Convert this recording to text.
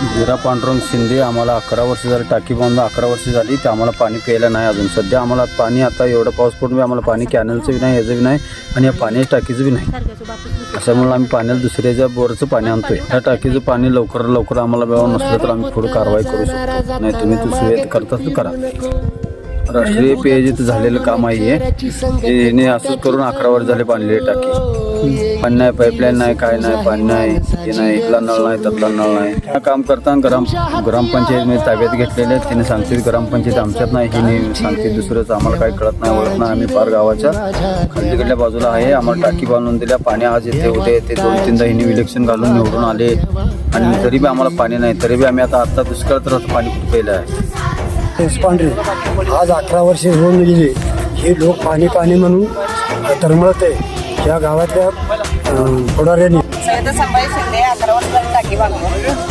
वीरा पांडुरंग शिंदे आम्हाला अकरा वर्ष झाली टाकी बांधून अकरा वर्ष झाली ते आम्हाला पाणी प्यायला नाही अजून. सध्या आम्हाला पाणी आता एवढं पाऊस पडून बी आम्हाला पाणी कॅनलचं बी नाही याचं बी नाही आणि या पाण्याच्या टाकीचं बी नाही. अशामुळे आम्ही पाण्याला दुसऱ्याच्या बोरचं पाणी आणतोय. या टाकीचं पाणी लवकर लवकर आम्हाला मिळावं नसलं तर आम्ही पुढे कारवाई करू शकतो. नाही तुम्ही दुसरे करता तर करा. राष्ट्रीय पेयजित झालेलं काम आहे हे. याने असं करून अकरा वर्ष झाले बांधलेली टाकी. पण नाही पाईपलाईन नाही काय नाही पाणी नाही ते नाही इथला नळ नाही त्यातला नळ नाही. काम करताना ग्राम ग्रामपंचायत ताब्यात घेतलेले आहेत. तिने सांगते ग्रामपंचायत आमच्यात नाही हिने सांगते दुसरंच आम्हाला काही कळत नाही ओळख नाही आम्ही पार गावाच्या. खालतीकडल्या बाजूला आहे आम्हाला टाकी बांधून दिल्या पाणी आज येते होते ते दोन तीनदा हिने इलेक्शन घालून निवडून आले. आणि तरी बी आम्हाला पाणी नाही तरी बी आम्ही आता आत्ता दुष्काळ तर पाणी पेलं प्यायलं आहे पांढरे आज अठरा वर्षे होऊन गेली हे लोक पाणी पाणी म्हणून तरमळत आहे. या गावातल्या पुढाऱ्यांनी. सैयद संभाजी शिंदे अकरा वर्ष टाकी बांधून.